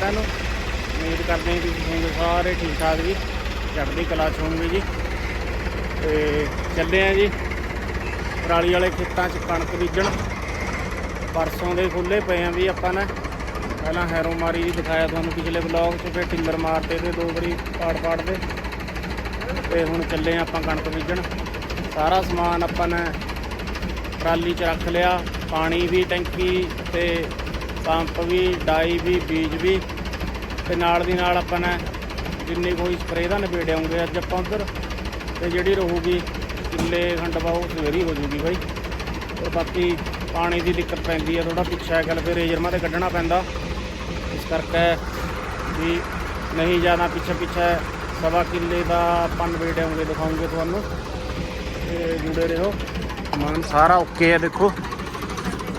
ਸਾਰਿਆਂ ਨੂੰ। ਉਮੀਦ ਕਰਦੇ ਹਾਂ ਕਿ ਤੁਸੀਂ ਹੋਵੋਗੇ ਸਾਰੇ ਠੀਕ ਠਾਕ ਜੀ। ਚੜ੍ਹਦੀ ਕਲਾ 'ਚ ਜੀ। ਤੇ ਚੱਲੇ ਆ ਜੀ। ਪਰਾਲੀ ਵਾਲੇ ਖੇਤਾਂ 'ਚ ਕਣਕ ਬੀਜਣ। ਪਰਸੋਂ ਦੇ ਖੁੱਲੇ ਪਏ ਆ ਵੀ ਆਪਾਂ ਨੇ। ਪਹਿਲਾਂ ਹੈਰੋ ਮਾਰੀ ਵੀ ਦਿਖਾਇਆ ਤੁਹਾਨੂੰ ਪਿਛਲੇ ਵਲੌਗ 'ਚ, ਫਿਰ ਟਿੰਗਰ ਮਾਰਤੇ ਤੇ ਦੋ ਵਾਰੀ ਪਾੜ ਪਾੜ ਦੇ ਤੇ ਹੁਣ ਚੱਲੇ ਆ ਆਪਾਂ ਕਣਕ ਬੀਜਣ। ਸਾਰਾ ਸਮਾਨ ਆਪਾਂ ਨੇ ਟਰਾਲੀ 'ਚ ਰੱਖ ਲਿਆ। ਪਾਣੀ ਵੀ ਟੈਂਕੀ ਤੇ ਪੰਪ ਵੀ, ਡਾਈ ਵੀ, ਬੀਜ ਵੀ। ਤੇ ਨਾਲ ਦੀ ਨਾਲ ਆਪਾਂ ਨੇ ਜਿੰਨੀ ਕੋਈ ਸਪਰੇਅ ਦਾ ਨਿਬੇੜੇ ਆਉਂਗੇ ਅੱਜ ਆਪਾਂ ਉਧਰ ਤੇ ਜਿਹੜੀ ਰਹੂਗੀ ਕਿੱਲੇ ਖੰਡ ਉਹ ਸਵੇਰੀ ਹੋ ਜੂਗੀ ਬਾਈ। ਔਰ ਬਾਕੀ ਪਾਣੀ ਦੀ ਦਿੱਕਤ ਪੈਂਦੀ ਹੈ ਥੋੜਾ ਪਿੱਛੇ ਸਾਈਕਲ ਫਿਰ ਰੇਜਰਮਾ ਤੇ ਕੱਢਣਾ ਪੈਂਦਾ। ਇਸ ਕਰਕੇ ਵੀ ਨਹੀਂ ਜਾਣਾ ਪਿੱਛੇ ਪਿੱਛੇ ਸਵਾ ਕਿੱਲੇ ਦਾ ਆਪਾਂ ਨਿਬੇੜੇ ਆਉਂਗੇ ਦਿਖਾਉਂਗੇ ਤੁਹਾਨੂੰ। ਤੇ ਜੁੜੇ ਰਹੋ। ਸਮਾਨ ਸਾਰਾ ਓਕੇ ਹੈ ਦੇਖੋ।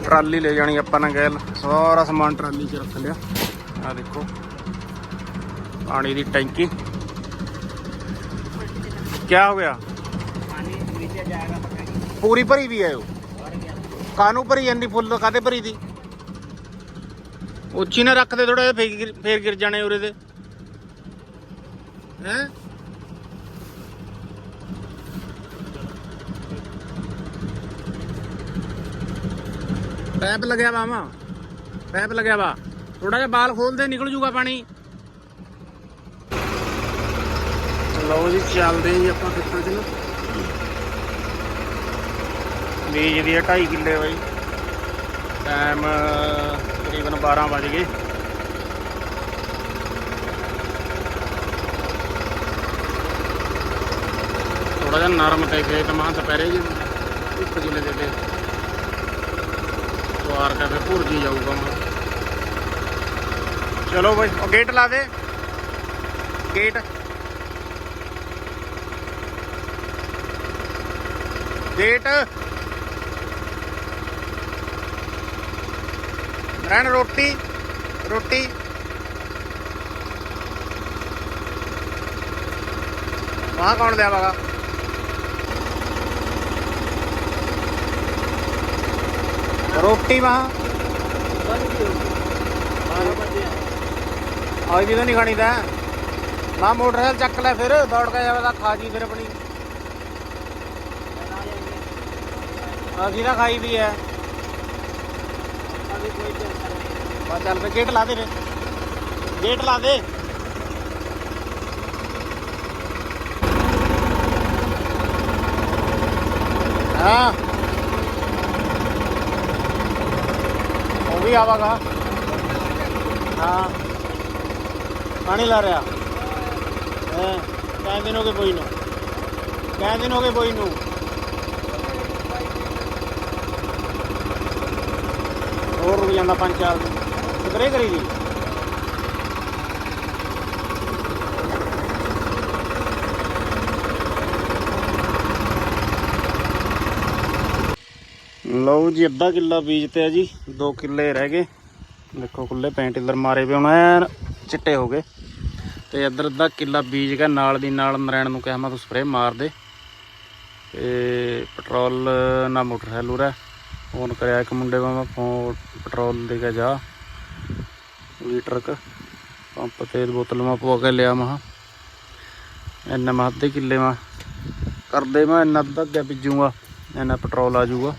ਟਰਾਲੀ ਲੈ ਜਾਣੀ ਆਪਾਂ ਨੇ, ਗੈਲ। ਸਾਰਾ ਸਮਾਨ ਟਰਾਲੀ 'ਚ ਰੱਖ ਲਿਆ। ਆ ਦੇਖੋ। ਪਾਣੀ ਦੀ ਟੈਂਕੀ। ਕਿਆ ਹੋ ਗਿਆ? ਪੂਰੀ ਭਰੀ ਵੀ ਹੈ ਉਹ। ਕਾਨੂੰ ਭਰੀ ਜਾਂਦੀ ਫੁੱਲ ਕਾਦੇ ਭਰੀ ਦੀ? ਉੱਚੀ ਨਾ ਰੱਖਦੇ ਥੋੜਾ ਜਿਹਾ, ਫੇਰ ਗਿਰ ਜਾਣੇ ਉਰੇ ਦੇ। ਹੈ? ਪੈਪ ਲੱਗਿਆ ਵਾ ਮਾ ਪੈਪ ਲੱਗਿਆ ਵਾ। ਥੋੜਾ ਜਿਹਾ ਬਾਲ ਖੋਲਦੇ, ਨਿਕਲ ਜੂਗਾ ਪਾਣੀ। ਲਓ ਜੀ, ਚੱਲਦੇ ਜੀ ਆਪਾਂ ਖੇਤਾਂ 'ਚ ਨੂੰ। ਬੀਜ ਦੀ 2.5 ਕਿੱਲੇ ਬਾਈ। ਟਾਈਮ, ਤਕਰੀਬਨ 12 ਵਜ ਗਏ। ਥੋੜਾ ਜਿਹਾ ਨਰਮ ਤੇ ਖੇਤ ਮਾਂ ਦੁਪਹਿਰੇ ਜੀ ਇੱਕ ਕਿੱਲੇ ਦੇ ਤੇ। ਸਵਾਰ ਕੇ ਫਿਰ ਭੁਰਜੀ ਜਾਊਗਾ ਮਾਂ। ਚਲੋ ਬਾਈ, ਉਹ ਗੇਟ ਲਾ ਦੇ। ਗੇਟ ਗੇਟ ਰਹਿਣ ਰੋਟੀ ਰੋਟੀ ਵਾਹ ਕੌਣ ਦਿਆ ਬਾਗਾ ਰੋਟੀ ਵਾਹ ਆਈ ਵੀ ਤਾਂ ਨਹੀਂ ਖਾਣੀ ਤਾਂ ਮਾ ਮੋਟਰਸਾਈਕਲ ਚੱਕ ਲੈ ਫਿਰ ਦੌੜ ਕੇ ਜਾਵੇ ਤਾਂ ਖਾ ਜੀ ਫਿਰ ਆਪਣੀ ਅਸੀਂ ਨਾ ਖਾਈ ਵੀ ਹੈ ਬਾ ਚੱਲ ਫੇ ਗੇਟ ਲਾ ਦੇ ਰੇ ਗੇਟ ਲਾ ਦੇ। ਹਾਂ। ਉਹ ਵੀ ਆਵਾਗਾ। ਹਾਂ। ਪਾਣੀ ਲਾ ਰਿਆ ਹਾਂ। ਕਹਿੰਦੇ ਨੋਗੇ ਕੋਈ ਨੂੰ। ਕਹਿੰਦੇ ਨੋਗੇ ਕੋਈ ਨੂੰ। ਹੋਰ ਰੁਕ ਜਾਂਦਾ ਪੰਜ ਚਾਰ ਦਿਨ। ਸਪਰੇ ਕਰੀ ਦੀ। ਲਓ ਜੀ, ਅੱਧਾ ਕਿੱਲਾ ਬੀਜ ਤੇ ਆ ਜੀ 2 ਕਿੱਲੇ ਰਹਿ ਗਏ। ਦੇਖੋ ਖੁੱਲੇ ਪੈਂਟ ਇਧਰ ਮਾਰੇ ਪਏ ਹੁਣ, ਐਨ ਚਿੱਟੇ ਹੋ ਗਏ। ਤੇ ਇੱਧਰ ਅੱਧਾ ਕਿੱਲਾ ਬੀਜ ਗਿਆ ਨਾਲ ਦੀ ਨਾਲ ਨਰੈਣ ਨੂੰ ਕਿਹਾ ਮੈਂ ਤੂੰ ਸਪਰੇ ਮਾਰ ਦੇ। ਤੇ ਪੈਟਰੋਲ ਨਾ ਮੋਟਰਸਾਈਕਲ ਉਰਾ। ਫੋਨ ਕਰਿਆ ਇੱਕ ਮੁੰਡੇ ਨੂੰ ਮੈਂ, ਫੋਨ ਪੈਟਰੋਲ ਦੇ ਕੇ ਜਾ। ਲੀਟਰ ਕ ਪੰਪ ਤੇ ਬੋਤਲ ਮੈਂ ਪਵਾ ਕੇ ਲਿਆ ਮਹਾ ਇੰਨਾ ਮੈਂ ਅੱਧੇ ਕਿੱਲੇ ਮੈਂ ਕਰਦੇ, ਮੈਂ ਇੰਨਾ ਅੱਧਾ ਅੱਗੇ ਬੀਜੂਗਾ, ਇੰਨਾ ਪੈਟਰੋਲ ਆ ਜਾਊਗਾ।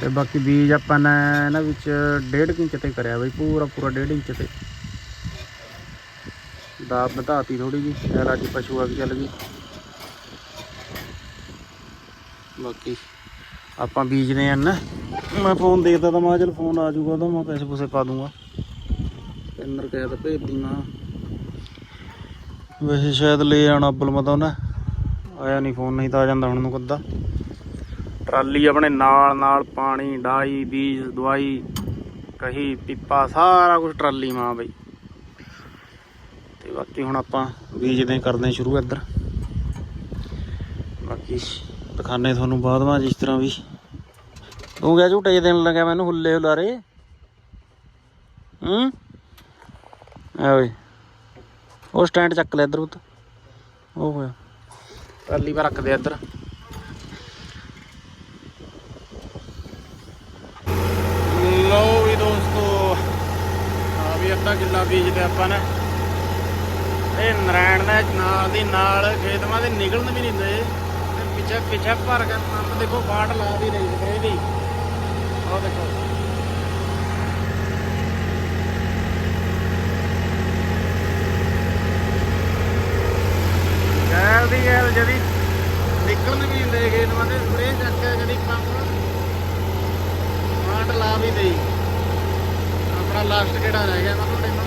ਤੇ ਬਾਕੀ ਬੀਜ ਆਪਾਂ ਨੇ ਇਹਨਾਂ ਵਿੱਚ 1.5 ਇੰਚ ਤੇ ਕਰਿਆ ਬਈ, ਪੂਰਾ ਪੂਰਾ 1.5 ਇੰਚ ਤੇ। ਦਾ ਵਧਾਤੀ ਥੋੜੀ ਜੀ ਐਲਾ ਅੱਜ ਪਸ਼ੂ ਆ ਕੇ ਚੱਲ ਗਈ। ਬਾਕੀ ਆਪਾਂ ਬੀਜਦੇ ਆ ਨਾ। ਮੈਂ ਫੋਨ ਦੇਖਦਾ ਤਾਂ ਮੈਂ ਕਿਹਾ ਚੱਲ ਫੋਨ ਆ ਜਾਊਗਾ ਤਾਂ ਮੈਂ ਪੈਸੇ ਪੂਸੇ ਪਾ ਦੂੰਗਾ। ਕਿੰਨਰ ਕਹਿ ਤਾਂ ਭੇਜ ਦੀ ਵੈਸੇ ਸ਼ਾਇਦ ਲੈ ਆਣਾ ਅੱਬਲ ਮਤਾ ਉਹਨੇ ਆਇਆ ਨਹੀਂ ਫੋਨ ਨਹੀਂ ਤਾਂ ਆ ਜਾਂਦਾ ਹੁਣ ਨੂੰ ਕੱਦਾ। ਟਰਾਲੀ ਆਪਣੇ ਨਾਲ ਨਾਲ ਪਾਣੀ ਡਾਈ ਬੀਜ, ਦਵਾਈ, ਕਹੀ, ਪੀਪਾ, ਸਾਰਾ ਕੁਝ ਟਰਾਲੀ ਮਾਂ ਬਈ। ਤੇ ਬਾਕੀ ਹੁਣ ਆਪਾਂ ਬੀਜਦੇ, ਕਰਦੇ ਸ਼ੁਰੂ ਇੱਧਰ। ਬਾਕੀ ਦਿਖਾਣੇ ਤੁਹਾਨੂੰ ਬਾਅਦ ਜਿਸ ਤਰ੍ਹਾਂ ਵੀ। ਤੂੰ ਗਿਆ ਝੂਟੇ ਦੇਣ ਲੱਗਿਆ ਮੈਨੂੰ ਹੁੱਲੇ ਹੁਲਾਰੇ। ਹੂੰ? ਆ ਓਏ। ਉਹ ਸਟੈਂਡ ਚੱਕ ਲੈ ਇੱਧਰ ਪੁੱਤ। ਉਹ ਹੋਇਆ। ਟਰਾਲੀ 'ਤੇ ਰੱਖ ਦੇ ਇੱਧਰ। ਲਓ ਵੀ ਅੱਧਾ ਕਿੱਲਾ ਬੀਜਦੇ ਆਪਾਂ ਨੇ। ਇਹ ਨਰਾਇਣ ਦਾ ਨਾਲ ਦੀ ਨਾਲ ਖੇਤਵਾਂ ਦੇ ਨਿਕਲਣ ਵੀ ਨਹੀਂ ਦੇ। ਪਿੱਛੇ ਪਿੱਛੇ ਭਰ ਕੇ ਪੰਪ ਦੇਖੋ ਬਾਟ ਲਾ ਵੀ ਰਹੀ ਸਪਰੇ ਦੀ ਉਹ ਦੇਖੋ। ਗੈਲ ਦੀ ਗੈਲ ਜਿਹੜੀ ਨਿਕਲਣ ਵੀ ਨਹੀਂ ਦੇ ਖੇਤਵਾਂ ਦੇ ਸਪਰੇ ਚੱਕ ਕੇ ਜਿਹੜੀ ਪੰਪ ਬਾਟ ਲਾ ਵੀ ਦੇਈ। ਆਪਣਾ ਲਾਸਟ ਕਿਹੜਾ ਰਹਿ ਗਿਆ ਮਤਲਬ ਇਹਨਾਂ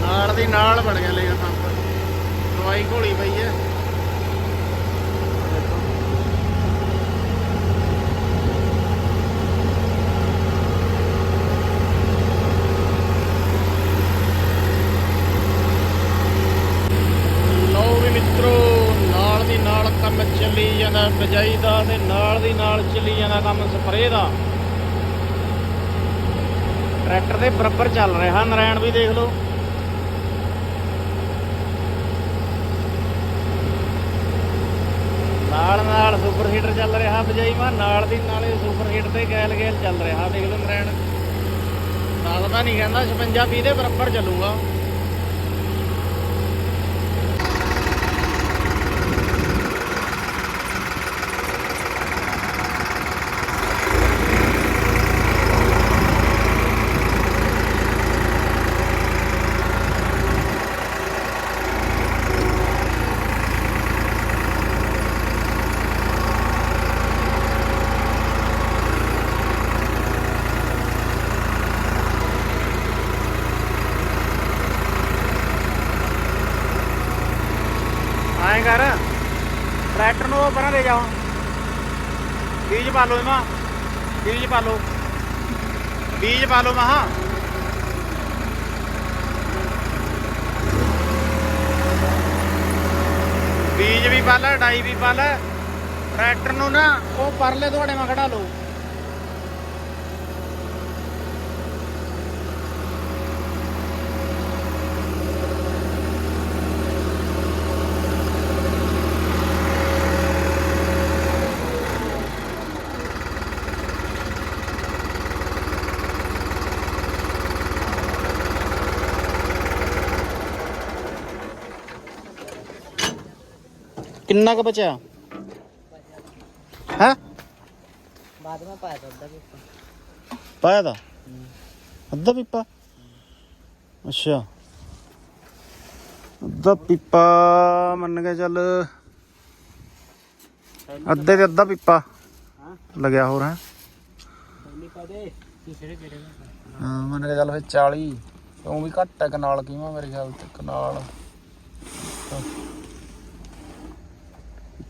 ਨਾਲ ਦੀ ਨਾਲ ਬਣ ਗਿਆ ਲੇਗਾ ਪੰਪ। ਦਵਾਈ ਘੋਲੀ ਪਈ ਹੈ ਲਓ ਵੀ ਮਿੱਤਰੋ ਨਾਲ ਦੀ ਨਾਲ ਕੰਮ ਚੱਲੀ ਜਾਂਦਾ ਬਿਜਾਈ ਦਾ ਤੇ ਨਾਲ ਦੀ ਨਾਲ ਚੱਲੀ ਜਾਂਦਾ ਕੰਮ ਸਪਰੇਅ ਦਾ। ਟਰੈਕਟਰ ਦੇ ਬਰਾਬਰ ਚੱਲ ਰਿਹਾ ਨਰਾਇਣ ਵੀ ਦੇਖ ਲਓ। ਨਾਲ ਨਾਲ ਸੁਪਰ ਹੀਟਰ ਚੱਲ ਰਿਹਾ ਬਜਾਈ ਮਾ, ਨਾਲ ਦੀ ਨਾਲੇ ਸੁਪਰ ਹੀਟਰ ਤੇ ਗੈਲ ਗੈਲ ਚੱਲ ਰਿਹਾ, ਦੇਖ ਲਓ ਨਰਾਇਣ ਦੱਸਦਾ ਨਹੀਂ ਕਹਿੰਦਾ 56 20 ਦੇ ਬਰਾਬਰ ਚੱਲੂਗਾ ਆਏ ਕਰ। ਟਰੈਕਟਰ ਨੂੰ ਉਹ ਪਰਾਂ ਲੈ ਜਾਓ ਬੀਜ ਪਾ ਲਓ ਇਹਮਾ ਬੀਜ ਪਾ ਲਓ। ਬੀਜ ਪਾ ਲਓ ਮਹਾ। ਬੀਜ ਵੀ ਪਾ ਲੈ, ਡਾਈ ਵੀ ਪਾ ਲੈ। ਟਰੈਕਟਰ ਨੂੰ ਨਾ ਉਹ ਪਰਲੇ ਤੁਹਾਡੇ ਮਾ ਖੜਾ ਲਓ। कितना का बचा? है? बाद में पाया था अद्धा पिप्पा पाया था? हम्म। अद्धा पिप्पा अच्छा। अद्धा पिप्पा मन के चल। अद्धे ते अद्धा पिप्पा लग्या हो? रहा है हाँ, मन गया चल फिर चाली। तो भी घट है कनाल की मेरे ख्याल कनाल।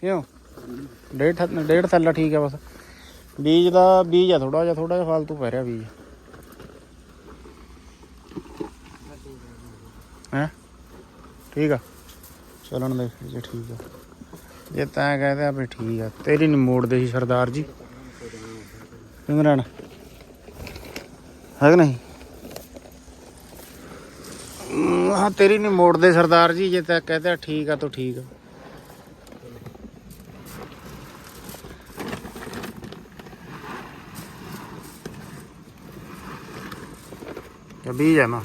ਕਿਉਂ? ਡੇਢ ਥ- ਡੇਢ ਥੱਲਾ ਠੀਕ ਆ ਬਸ। ਬੀਜ ਦਾ, ਬੀਜ ਆ ਥੋੜਾ ਜਿਹਾ ਥੋੜਾ ਜਿਹਾ ਫਾਲਤੂ ਪੈ ਰਿਹਾ ਬੀਜ। ਹੈ? ਠੀਕ ਆ? ਚੱਲਣ ਦੇ ਜੇ ਠੀਕ ਆ। ਜੇ ਤੈਂ ਕਹਦੇ ਆ ਵੀ ਠੀਕ ਆ। ਤੇਰੀ ਨਹੀਂ ਮੋੜਦੇ ਸੀ ਸਰਦਾਰ ਜੀ। ਇਮਰਾਨ ਹੈ ਕਿ ਨਹੀਂ? ਹਾਂ, ਤੇਰੀ ਨਹੀਂ ਮੋੜਦੇ ਸਰਦਾਰ ਜੀ। ਜੇ ਤਾਂ ਕਹਦੇ ਆ ਠੀਕ ਆ ਤਾਂ ਠੀਕ ਆ। ਹੈ ਮਾ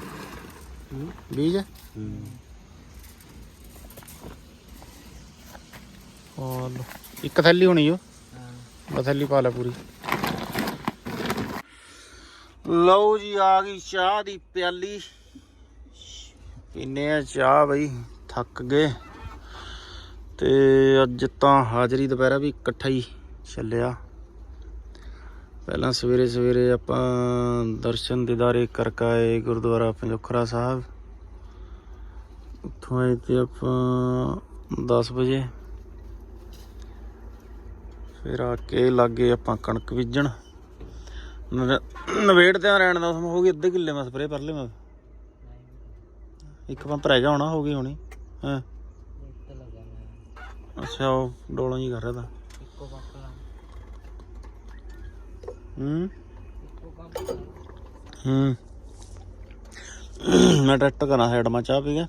ਬੀਜ ਹੈ ਹੋਰ ਲਓ। ਇੱਕ ਥੈਲੀ ਹੋਣੀ ਓ हाँ ਬਸ ਥੈਲੀ ਪਾ ਲੈ ਪੂਰੀ ਲਓ ਜੀ ਆ ਗਈ ਚਾਹ ਦੀ ਪਿਆਲੀ। ਪੀਨੇ ਆ ਚਾਹ ਬਈ ਥੱਕ ਗਏ। ਤੇ ਅੱਜ ਤਾਂ ਹਾਜ਼ਰੀ ਦੁਪਹਿਰਾ ਵੀ ਇਕੱਠਾ ਹੀ ਚੱਲਿਆ। ਪਹਿਲਾਂ ਸਵੇਰੇ ਸਵੇਰੇ ਆਪਾਂ ਦਰਸ਼ਨ ਦਿਦਾਰੇ ਕਰਕੇ ਆਏ ਗੁਰਦੁਆਰਾ ਪੰਜੋਖਰਾ ਸਾਹਿਬ। ਉੱਥੋਂ ਆਏ ਤੇ ਆਪਾਂ 10 ਵਜੇ। ਫਿਰ ਆ ਕੇ ਲੱਗੇ ਆਪਾਂ ਕਣਕ ਬੀਜਣ। ਨਵੇੜ ਤੇ ਰਹਿਣ ਦਾ ਸਮਾਂ ਹੋ ਗਈ ਅੱਧੇ ਕਿੱਲੇ ਮੈਂ ਸਪਰੇ ਕਰ ਲਈ ਮੈਂ ਇੱਕ ਪੰਪ ਰਹਿ ਗਿਆ ਹੋਣਾ ਹੋ। ਗਈ ਹੋਣੀ ਹਾਂ ਅੱਛਾ ਉਹ ਡੋਲੋਂ ਜੀ ਕਰ ਰਿਹਾ ਤਾਂ। ਇੱਕੋ ਪੰਪ ਹੂੰ? ਹੂੰ। ਮੈਂ ਟਰੈਕਟਰ ਕਰਾਂ ਸਾਈਡ, ਮਾ ਚਾਹ ਪੀ ਗਿਆ।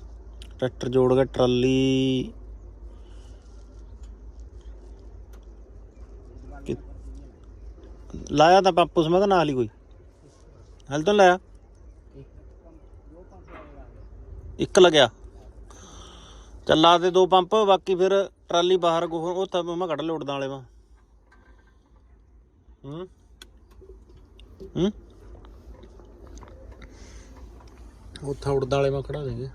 ਟਰੈਕਟਰ ਜੋੜ ਕੇ ਟਰਾਲੀ। ਲਾਇਆ ਤਾਂ ਪੰਪ ਉਸ ਮੈਂ ਨਾਲ ਹੀ ਕੋਈ। ਹਲ ਤਾਂ ਲਾਇਆ। ਇੱਕ ਲੱਗਿਆ। ਚੱਲ ਲਾ ਦੇ ਦੋ ਪੰਪ, ਬਾਕੀ ਫਿਰ ਟਰਾਲੀ ਬਾਹਰ ਗੋ ਉਹ ਤਾਂ ਮੈਂ ਕੱਢ ਲੋੜਦਾ ਵਾਲੇ ਵਾ। ਹੂੰ? ਹੂੰ? ਉੱਥੇ ਉੜਦਾ ਵਾਲੇ ਮੈਂ ਖੜਾ ਦੇਗੇ।